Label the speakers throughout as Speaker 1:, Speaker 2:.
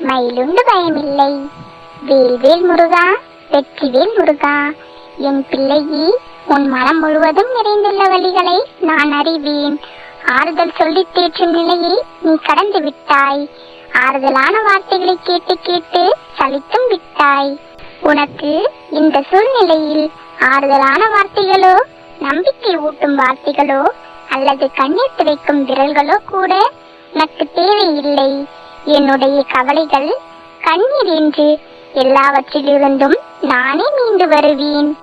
Speaker 1: மயிலுண்டு பயமில்லை. வேல்வேல் முருகா வெற்றிவேல் முருகா என் பிள்ளையே உன் மனம் முழுவதும் நிறைந்துள்ள வழிகளை நான் அறிவேன். ஆறுதல் சொல்லி தேற்றும் நிலையை நீ கடந்து விட்டாய். ஆறுதலான வார்த்தைகளை கேட்டு கேட்டு சலித்தும் விட்டாய். உனக்கு இந்த சூழ்நிலையில் ஆறுதலான வார்த்தைகளோ நம்பிக்கை ஊட்டும் வார்த்தைகளோ அல்லது கண்ணீர் துடைக்கும் விரல்களோ கூட எனக்கு தேவையில்லை. என்னுடைய கவலைகள் கண்ணீர் என்று எல்லாவற்றிலிருந்தும் நானே மீண்டு வருவேன்.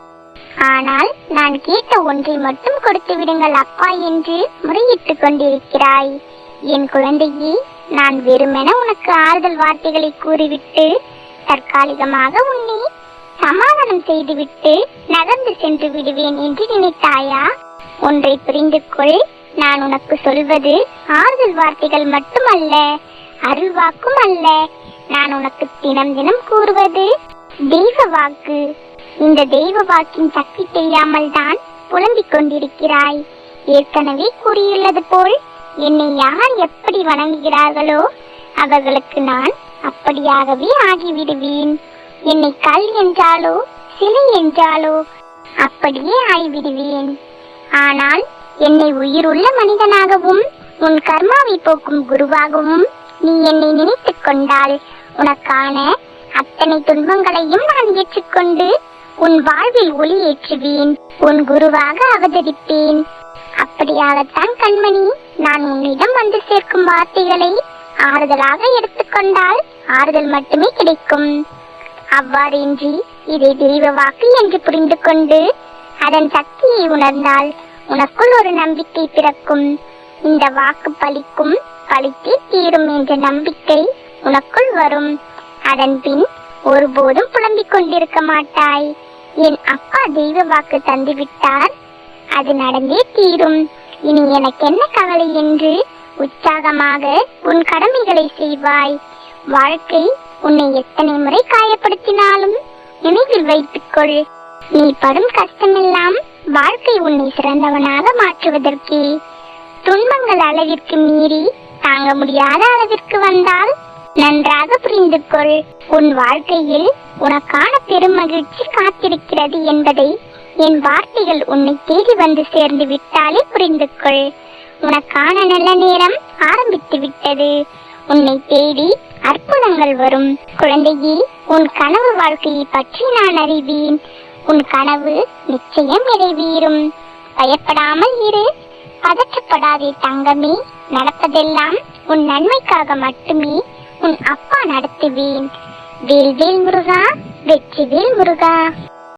Speaker 1: ஆனால் நான் கேட்ட ஒன்றை மட்டும் கொடுத்து விடுங்கள் அப்பா என்று முறையிட்டுக் கொண்டிருக்கிறாய். என் குழந்தையே நான் வெறுமென உனக்கு ஆறுதல் வார்த்தைகளை கூறிவிட்டு தற்காலிகமாக உன்னை சமாதானம் செய்துவிட்டு நகர்ந்து சென்று விடுவேன் என்று நினைத்தாயா? ஒன்றை புரிந்து கொள் நான் உனக்கு சொல்வது ஆறுதல் வார்த்தைகள் மட்டுமல்ல அருள்வாக்கும் அல்ல. நான் உனக்கு தினம் தினம் கூறுவது தெய்வ வாக்கு. இந்த தெய்வ வாக்கின் சக்தி தெரியாமல் தான் புலம்பிக் கொண்டிருக்கிறாய். ஏற்கனவே கூறியுள்ளது போல் என்னை யார் எப்படி வணங்குகிறார்களோ அவர்களுக்கு நான் அப்படியாகவே ஆகிவிடுவேன். என்னை கல் என்றாலோ சிலை என்றாலோ அப்படியே ஆகிவிடுவேன். ஆனால் என்னை உயிருள்ள மனிதனாகவும் உன் கர்மாவை போக்கும் குருவாகவும் நீ என்னை நினைத்துக் கொண்டால் உனக்கான அத்தனை துன்பங்களையும் நான் ஏற்றுக்கொண்டு உன் வாழ்வில் ஒளி ஏற்றுவேன். உன் குருவாக அவதரிப்பேன். அப்படியாகத்தான் கண்மணி நான் உன்னிடம் வந்து சேர்க்கும் வார்த்தைகளை ஆறுதலாக எடுத்துக்கொண்டால் ஆறுதல் மட்டுமே கிடைக்கும். அவ்வாறின்றி இதை தெய்வ வாக்கு என்று புரிந்து கொண்டு அதன் சக்தியை உணர்ந்தால் உனக்குள் ஒரு நம்பிக்கை பிறக்கும். இந்த வாக்கு பலிக்கும் பலித்தே தீரும் என்ற நம்பிக்கை உனக்குள் வரும். அதன் பின் ஒருபோதும் புலம்பிக் கொண்டிருக்க மாட்டாய். என் அப்பா தெய்வ வாக்கு தந்துவிட்டார். அது நடந்தே தீரும். இனி எனக்கு என்ன கவலை என்று உற்சாகமாக உன் கடமைகளை செய்வாய். வாழ்க்கை உன்னை எத்தனை முறை காயப்படுத்தினாலும் நினைவில் வைத்துக்கொள். நீ படும் கஷ்டமெல்லாம் வாழ்க்கை உன்னை சிறந்தவனாக மாற்றுவதற்கே துன்பங்கள் அளவிற்கு மீறி தாங்க முடியாத அளவிற்கு வந்தால் நன்றாக புரிந்து கொள். உன் வாழ்க்கையில் உனக்கான பெரும் மகிழ்ச்சி காத்திருக்கிறது என்பதை என் வார்த்தைகள் உன்னை தேடி வந்து சேர்ந்து விட்டாலே புரிந்து கொள். உனக்கான நல்ல நேரம் ஆரம்பித்து விட்டது. உன்னை தேடி அற்புதங்கள் வரும். குழந்தையே உன் கனவு வாழ்க்கையை பற்றி நான் அறிவேன். உன் கனவு நிச்சயம் நிறைவேறும். பயப்படாமல் இரு. பதற்றப்படாதே தங்கமே. நடப்பதெல்லாம் உன் நன்மைக்காக மட்டுமே. உன் அப்பா நடத்துவேன். வேல்வேல் முருகா வெற்றி வேல் முருகா.